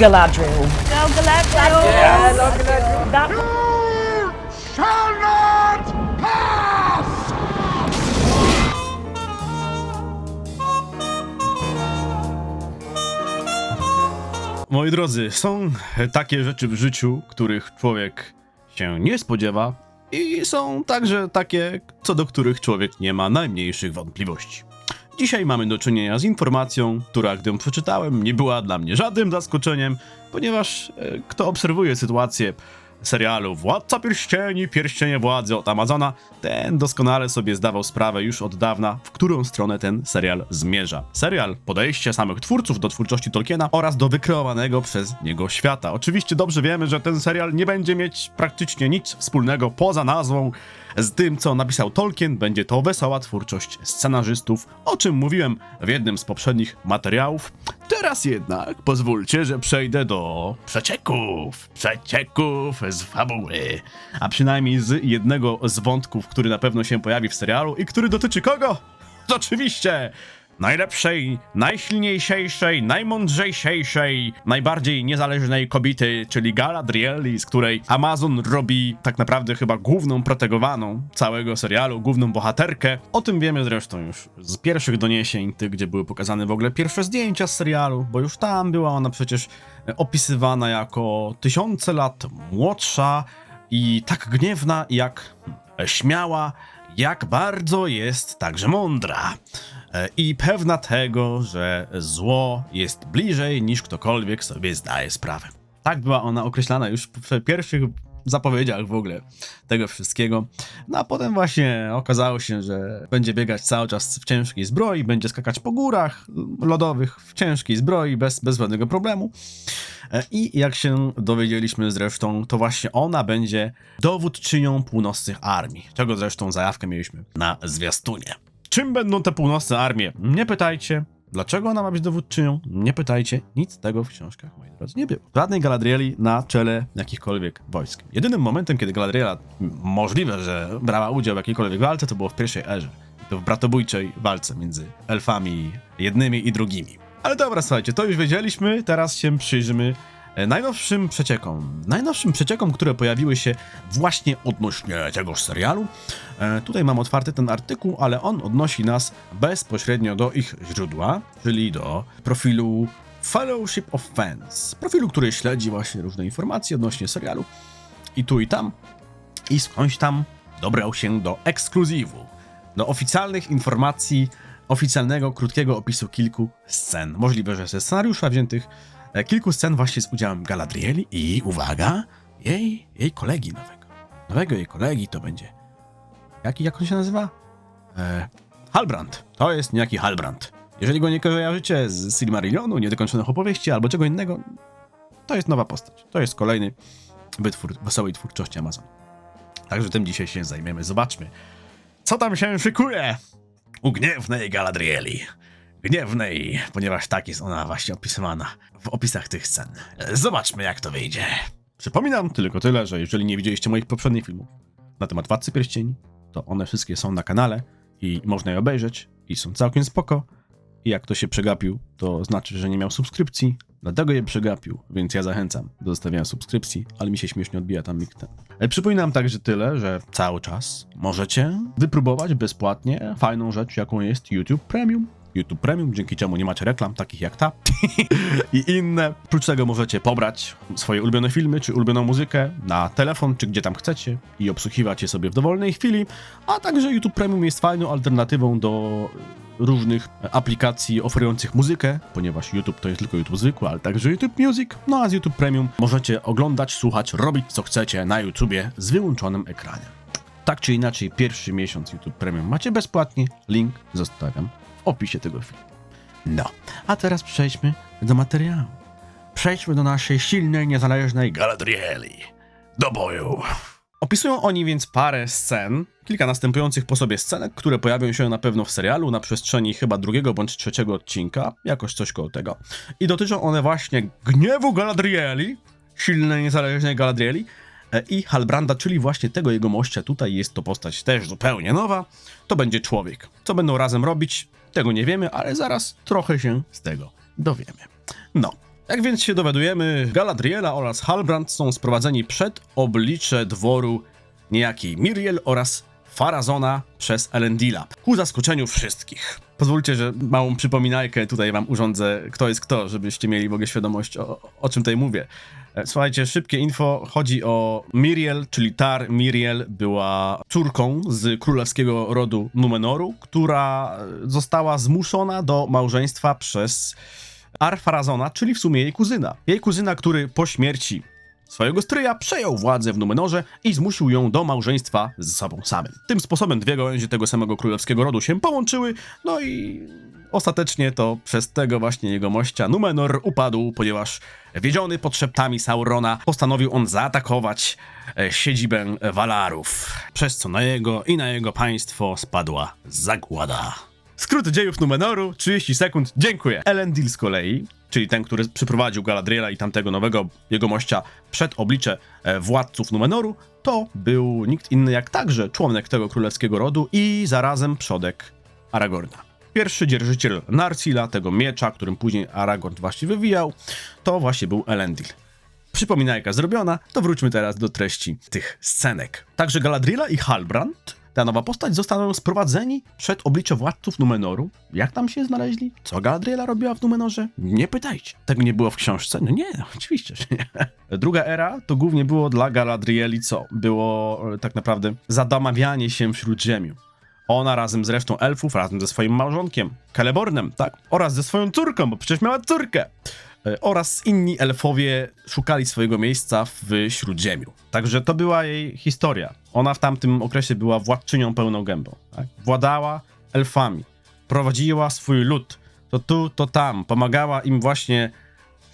Galadriel. Go Galadriel! Yeah, no, Galadriel. That shall not pass! Moi drodzy, są takie rzeczy w życiu, których człowiek się nie spodziewa, i są także takie, co do których człowiek nie ma najmniejszych wątpliwości. Dzisiaj mamy do czynienia z informacją, która, gdy ją przeczytałem, nie była dla mnie żadnym zaskoczeniem, ponieważ e, kto obserwuje sytuację serialu Władca Pierścieni, Pierścienie Władzy od Amazona, ten doskonale sobie zdawał sprawę już od dawna, w którą stronę ten serial zmierza. Serial, podejście samych twórców do twórczości Tolkiena oraz do wykreowanego przez niego świata. Oczywiście dobrze wiemy, że ten serial nie będzie mieć praktycznie nic wspólnego poza nazwą z tym, co napisał Tolkien. Będzie to wesoła twórczość scenarzystów, o czym mówiłem w jednym z poprzednich materiałów. Teraz jednak pozwólcie, że przejdę do przecieków, przecieków z fabuły, a przynajmniej z jednego z wątków, który na pewno się pojawi w serialu i który dotyczy kogo? Oczywiście najlepszej, najsilniejszej, najmądrzejszej, najbardziej niezależnej kobiety, czyli Galadriel, z której Amazon robi tak naprawdę chyba główną protegowaną całego serialu, główną bohaterkę. O tym wiemy zresztą już z pierwszych doniesień, tych, gdzie były pokazane w ogóle pierwsze zdjęcia z serialu, bo już tam była ona przecież e, opisywana jako tysiące lat młodsza i tak gniewna, jak e, śmiała, jak bardzo jest także mądra. I pewna tego, że zło jest bliżej niż ktokolwiek sobie zdaje sprawę. Tak była ona określana już w pierwszych zapowiedziach w ogóle tego wszystkiego. No a potem właśnie okazało się, że będzie biegać cały czas w ciężkiej zbroi, będzie skakać po górach lodowych w ciężkiej zbroi bez, bez żadnego problemu. E, I jak się dowiedzieliśmy zresztą, to właśnie ona będzie dowódczynią północnych armii, czego zresztą zajawkę mieliśmy na zwiastunie. Czym będą te północne armie? Nie pytajcie. Dlaczego ona ma być dowódczynią? Nie pytajcie. Nic tego w książkach, moi drodzy, nie było. Żadnej Galadrieli na czele jakichkolwiek wojsk. Jedynym momentem, kiedy Galadriela możliwe, że brała udział w jakiejkolwiek walce, to było w pierwszej erze. To w bratobójczej walce między elfami jednymi i drugimi. Ale dobra, słuchajcie, to już wiedzieliśmy, teraz się przyjrzymy najnowszym przeciekom. Najnowszym przeciekom, które pojawiły się właśnie odnośnie tegoż serialu. E, tutaj mam otwarty ten artykuł, ale on odnosi nas bezpośrednio do ich źródła, czyli do profilu Fellowship of Fans. Profilu, który śledzi właśnie różne informacje odnośnie serialu i tu i tam. I skądś tam dobrał się do ekskluzywu, do oficjalnych informacji, oficjalnego, krótkiego opisu kilku scen. Możliwe, że ze scenariusza wziętych e, kilku scen właśnie z udziałem Galadrieli i, uwaga, jej, jej kolegi nowego. Nowego jej kolegi to będzie... Jaki, jak on się nazywa? E, Halbrand. To jest niejaki Halbrand. Jeżeli go nie kojarzycie z Silmarillionu, niedokończonych opowieści albo czego innego, to jest nowa postać. To jest kolejny wytwór wesołej twórczości Amazon. Także tym dzisiaj się zajmiemy. Zobaczmy, co tam się szykuje u gniewnej Galadrieli. Gniewnej, ponieważ tak jest ona właśnie opisywana w opisach tych scen. Zobaczmy, jak to wyjdzie. Przypominam tylko tyle, że jeżeli nie widzieliście moich poprzednich filmów na temat Władcy Pierścieni, to one wszystkie są na kanale i można je obejrzeć i są całkiem spoko. I jak to się przegapił, to znaczy, że nie miał subskrypcji, dlatego je przegapił, więc ja zachęcam do zostawienia subskrypcji, ale mi się śmiesznie odbija tam mik. E, Przypominam także tyle, że cały czas możecie wypróbować bezpłatnie fajną rzecz, jaką jest YouTube Premium. YouTube Premium, dzięki czemu nie macie reklam takich jak ta i inne. Oprócz tego możecie pobrać swoje ulubione filmy czy ulubioną muzykę na telefon czy gdzie tam chcecie i obsługiwać je sobie w dowolnej chwili, a także YouTube Premium jest fajną alternatywą do różnych aplikacji oferujących muzykę, ponieważ YouTube to jest tylko YouTube zwykły, ale także YouTube Music. No a z YouTube Premium możecie oglądać, słuchać, robić co chcecie na YouTubie z wyłączonym ekranem. Tak czy inaczej, pierwszy miesiąc YouTube Premium macie bezpłatnie. Link zostawiam opisie tego filmu. No, a teraz przejdźmy do materiału. Przejdźmy do naszej silnej, niezależnej Galadrieli. Do boju! Opisują oni więc parę scen, kilka następujących po sobie scenek, które pojawią się na pewno w serialu na przestrzeni chyba drugiego bądź trzeciego odcinka, jakoś coś koło tego. I dotyczą one właśnie gniewu Galadrieli, silnej, niezależnej Galadrieli, e, i Halbranda, czyli właśnie tego jego mościa. Tutaj jest to postać też zupełnie nowa. To będzie człowiek. Co będą razem robić, tego nie wiemy, ale zaraz trochę się z tego dowiemy. No, Jak więc się dowiadujemy, Galadriela oraz Halbrand są sprowadzeni przed oblicze dworu niejakiej Miriel oraz Farazona przez Elendila, ku zaskoczeniu wszystkich. Pozwólcie, że małą przypominajkę tutaj wam urządzę, kto jest kto, żebyście mieli w ogóle świadomość, o, o czym tutaj mówię. E, Słuchajcie, szybkie info. Chodzi o Miriel, czyli Tar Miriel była córką z królewskiego rodu Numenoru, która e, została zmuszona do małżeństwa przez Arfarazona, czyli w sumie jej kuzyna. Jej kuzyna, który po śmierci swojego stryja przejął władzę w Numenorze i zmusił ją do małżeństwa z sobą samym. Tym sposobem dwie gałęzie tego samego królewskiego rodu się połączyły, no i ostatecznie to przez tego właśnie jegomościa Numenor upadł, ponieważ wiedziony pod szeptami Saurona postanowił on zaatakować e, siedzibę Valarów, przez co na jego i na jego państwo spadła zagłada. Skrót dziejów Numenoru, 30 sekund, dziękuję. Elendil z kolei, czyli ten, który przyprowadził Galadriela i tamtego nowego jegomościa przed oblicze e, władców Numenoru, to był nikt inny jak także członek tego królewskiego rodu i zarazem przodek Aragorna. Pierwszy dzierżyciel Narcila, tego miecza, którym później Aragorn właśnie wywijał, to właśnie był Elendil. Przypominajka zrobiona, to wróćmy teraz do treści tych scenek. Także Galadriela i Halbrand, ta nowa postać, zostaną sprowadzeni przed oblicze władców Numenoru. Jak tam się znaleźli? Co Galadriela robiła w Numenorze? Nie pytajcie. Tego nie było w książce? No nie, oczywiście, że nie. Druga era to głównie było dla Galadrieli co? Było e, tak naprawdę zadamawianie się w Śródziemiu. Ona razem z resztą elfów, razem ze swoim małżonkiem, Celebornem, tak? Oraz ze swoją córką, bo przecież miała córkę. E, Oraz inni elfowie szukali swojego miejsca w Śródziemiu. Także to była jej historia. Ona w tamtym okresie była władczynią pełną gębą. Tak? Władała elfami, prowadziła swój lud. To tu, to tam. Pomagała im właśnie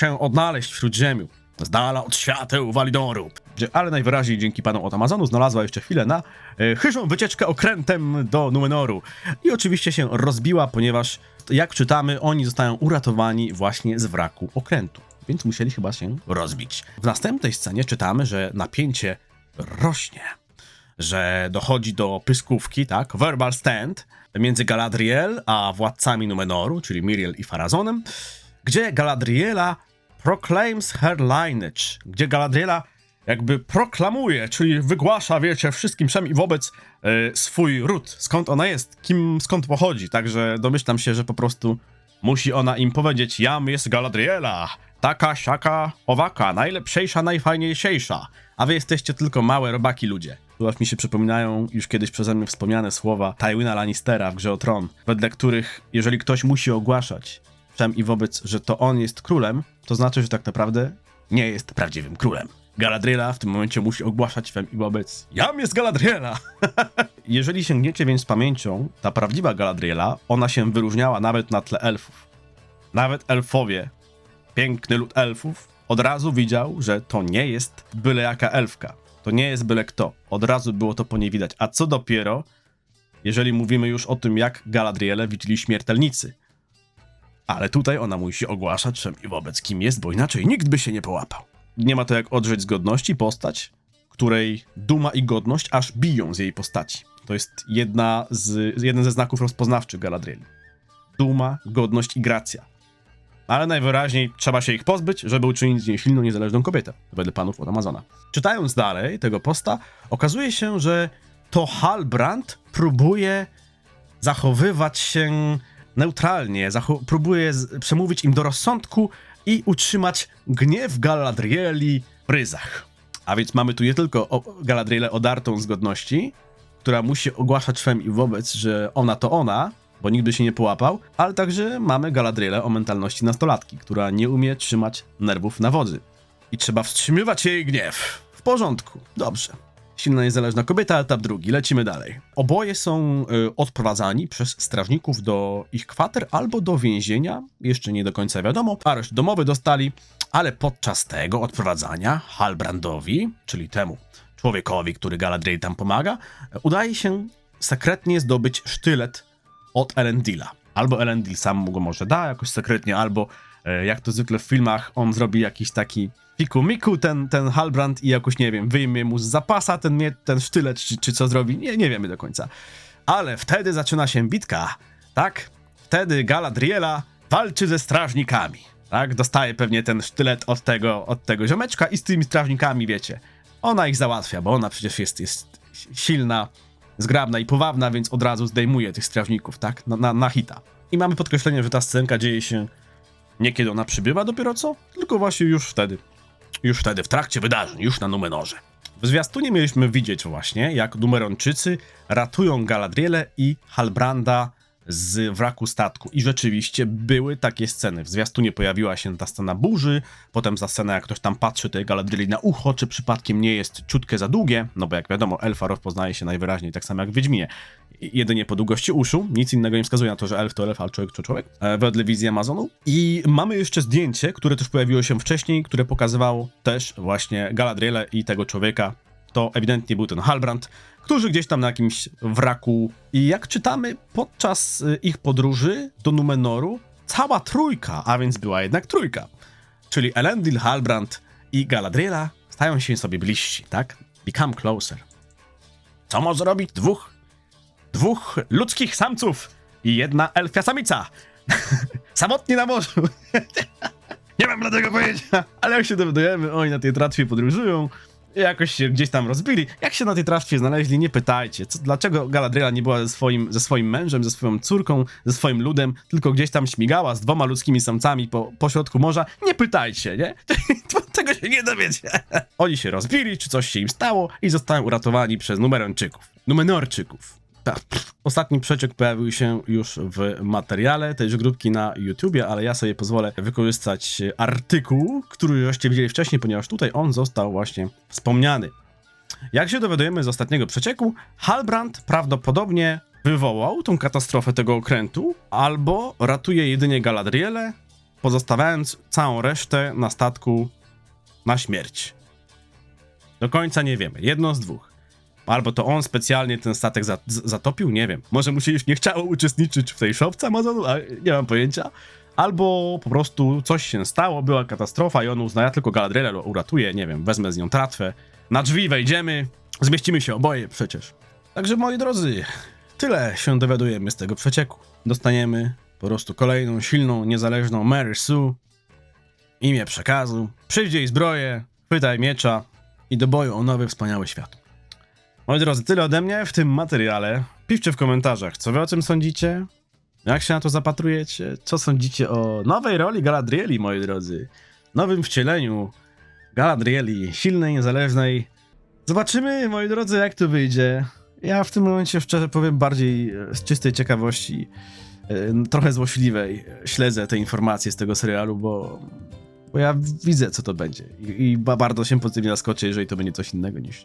się odnaleźć w Śródziemiu. Z dala od świateł Walidoru. Ale najwyraźniej dzięki panom od Amazonu znalazła jeszcze chwilę na e, chyżą wycieczkę okrętem do Numenoru. I oczywiście się rozbiła, ponieważ jak czytamy, oni zostają uratowani właśnie z wraku okrętu. Więc musieli chyba się rozbić. W następnej scenie czytamy, że napięcie rośnie. Że dochodzi do pyskówki, tak? Verbal stand między Galadriel a władcami Numenoru, czyli Miriel i Farazonem, gdzie Galadriela proclaims her lineage, gdzie Galadriela jakby proklamuje, czyli wygłasza, wiecie, wszystkim wszem i wobec e, swój ród, skąd ona jest, kim, skąd pochodzi, także domyślam się, że po prostu musi ona im powiedzieć, jam jest Galadriela, taka, siaka, owaka, najlepszejsza, najfajniejsza, a wy jesteście tylko małe robaki ludzie. Tu aż mi się przypominają już kiedyś przeze mnie wspomniane słowa Tywina Lannistera w Grze o Tron, wedle których, jeżeli ktoś musi ogłaszać i wobec, że to on jest królem, to znaczy, że tak naprawdę nie jest prawdziwym królem. Galadriela w tym momencie musi ogłaszać wszem i wobec Jam jest Galadriela! Jeżeli sięgniecie więc pamięcią, ta prawdziwa Galadriela, ona się wyróżniała nawet na tle elfów. Nawet elfowie, piękny lud elfów, od razu widział, że to nie jest byle jaka elfka. To nie jest byle kto. Od razu było to po niej widać. A co dopiero, jeżeli mówimy już o tym, jak Galadrielę widzieli śmiertelnicy. Ale tutaj ona musi ogłaszać wszem i wobec kim jest, bo inaczej nikt by się nie połapał. Nie ma to jak odrzeć z godności postać, której duma i godność aż biją z jej postaci. To jest jedna z, jeden ze znaków rozpoznawczych Galadrieli. Duma, godność i gracja. Ale najwyraźniej trzeba się ich pozbyć, żeby uczynić z niej silną, niezależną kobietę, wedle panów od Amazona. Czytając dalej tego posta, okazuje się, że to Halbrand próbuje zachowywać się neutralnie, próbuje przemówić im do rozsądku i utrzymać gniew Galadrieli w ryzach. A więc mamy tu nie tylko Galadrielę odartą z godności, która musi ogłaszać swem i wobec, że ona to ona, bo nigdy się nie połapał, ale także mamy Galadrielę o mentalności nastolatki, która nie umie trzymać nerwów na wodzy. I trzeba wstrzymywać jej gniew. W porządku, dobrze. Silna, niezależna kobieta, etap drugi. Lecimy dalej. Oboje są y, odprowadzani przez strażników do ich kwater albo do więzienia. Jeszcze nie do końca wiadomo. Areszt domowy dostali, ale podczas tego odprowadzania Halbrandowi, czyli temu człowiekowi, który Galadriel tam pomaga, udaje się sekretnie zdobyć sztylet od Elendila. Albo Elendil sam mu go może da jakoś sekretnie, albo jak to zwykle w filmach, on zrobi jakiś taki fiku miku ten, ten Halbrand i jakoś, nie wiem, wyjmie mu z zapasa ten, ten sztylet, czy, czy co zrobi, nie, nie wiemy do końca. Ale wtedy zaczyna się bitka, tak? Wtedy Galadriela walczy ze strażnikami. tak? Dostaje pewnie ten sztylet od tego, od tego ziomeczka i z tymi strażnikami, wiecie, ona ich załatwia, bo ona przecież jest, jest silna, zgrabna i powabna, więc od razu zdejmuje tych strażników, tak? Na, na, na hita. I mamy podkreślenie, że ta scenka dzieje się nie kiedy ona przybywa dopiero co, tylko właśnie już wtedy. Już wtedy, w trakcie wydarzeń, już na Numenorze. W zwiastunie mieliśmy widzieć właśnie, jak Numeronczycy ratują Galadrielę i Halbranda z wraku statku. I rzeczywiście były takie sceny. W zwiastunie pojawiła się ta scena burzy, potem za scena, jak ktoś tam patrzy tej Galadrieli na ucho, czy przypadkiem nie jest ciutkę za długie, no bo jak wiadomo, elfa rozpoznaje się najwyraźniej tak samo jak w Wiedźminie. Jedynie po długości uszu, nic innego nie wskazuje na to, że elf to elf, a człowiek to człowiek, e, wedle wizji Amazonu. I mamy jeszcze zdjęcie, które też pojawiło się wcześniej, które pokazywało też właśnie Galadrielę i tego człowieka. To ewidentnie był ten Halbrand, którzy gdzieś tam na jakimś wraku. I jak czytamy podczas y, ich podróży do Numenoru, cała trójka, a więc była jednak trójka, czyli Elendil, Halbrand i Galadriela stają się sobie bliżsi, tak? Become closer. Co może robić dwóch dwóch ludzkich samców i jedna elfia samica. Samotnie na morzu. Nie mam dlatego pojęcia, ale jak się dowiadujemy, oni na tej tratwie podróżują, jakoś się gdzieś tam rozbili. Jak się na tej tratwie znaleźli, nie pytajcie. Co, dlaczego Galadriela nie była ze swoim, ze swoim mężem, ze swoją córką, ze swoim ludem, tylko gdzieś tam śmigała z dwoma ludzkimi samcami po, po środku morza? Nie pytajcie, nie? Tego się nie dowiecie. Oni się rozbili, czy coś się im stało i zostają uratowani przez Numeronczyków. Numenorczyków. Ostatni przeciek pojawił się już w materiale tejże grupki na YouTubie, ale ja sobie pozwolę wykorzystać artykuł, który żeście widzieli wcześniej, ponieważ tutaj on został właśnie wspomniany. Jak się dowiadujemy z ostatniego przecieku, Halbrand prawdopodobnie wywołał tą katastrofę tego okrętu, albo ratuje jedynie Galadrielę, pozostawiając całą resztę na statku na śmierć. Do końca nie wiemy. Jedno z dwóch. Albo to on specjalnie ten statek za, z, zatopił, nie wiem. Może mu się już nie chciało uczestniczyć w tej szopce Amazonu, a nie mam pojęcia. Albo po prostu coś się stało, była katastrofa i on uzna, ja tylko Galadrielę uratuje, nie wiem, wezmę z nią tratwę. Na drzwi wejdziemy, zmieścimy się oboje przecież. Także moi drodzy, tyle się dowiadujemy z tego przecieku. Dostaniemy po prostu kolejną silną, niezależną Mary Sue, imię przekazu, przyjdzie i zbroję, chwytaj miecza i do boju o nowy, wspaniały świat. Moi drodzy, tyle ode mnie w tym materiale. Piszcie w komentarzach, co wy o tym sądzicie, jak się na to zapatrujecie, co sądzicie o nowej roli Galadrieli, moi drodzy. Nowym wcieleniu Galadrieli, silnej, niezależnej. Zobaczymy, moi drodzy, jak to wyjdzie. Ja w tym momencie, szczerze powiem, bardziej e, z czystej ciekawości, e, trochę złośliwej, e, śledzę te informacje z tego serialu, bo, bo ja widzę, co to będzie. I, i ba- bardzo się pozytywnie zaskoczę, jeżeli to będzie coś innego niż,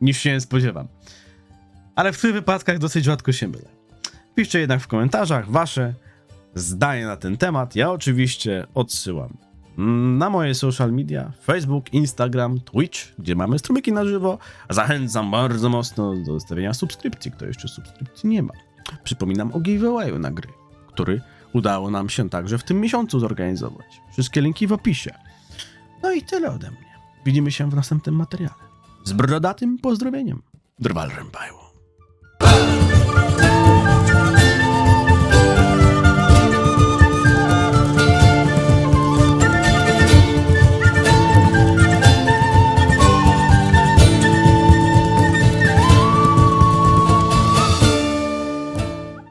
niż się spodziewam. Ale w tych wypadkach dosyć rzadko się mylę. Piszcie jednak w komentarzach wasze zdanie na ten temat. Ja oczywiście odsyłam na moje social media, Facebook, Instagram, Twitch, gdzie mamy strumyki na żywo. Zachęcam bardzo mocno do zostawienia subskrypcji, kto jeszcze subskrypcji nie ma. Przypominam o giveawayu na gry, który udało nam się także w tym miesiącu zorganizować. Wszystkie linki w opisie. No i tyle ode mnie. Widzimy się w następnym materiale. Z brodatym pozdrowieniem. Drwal Rębajło.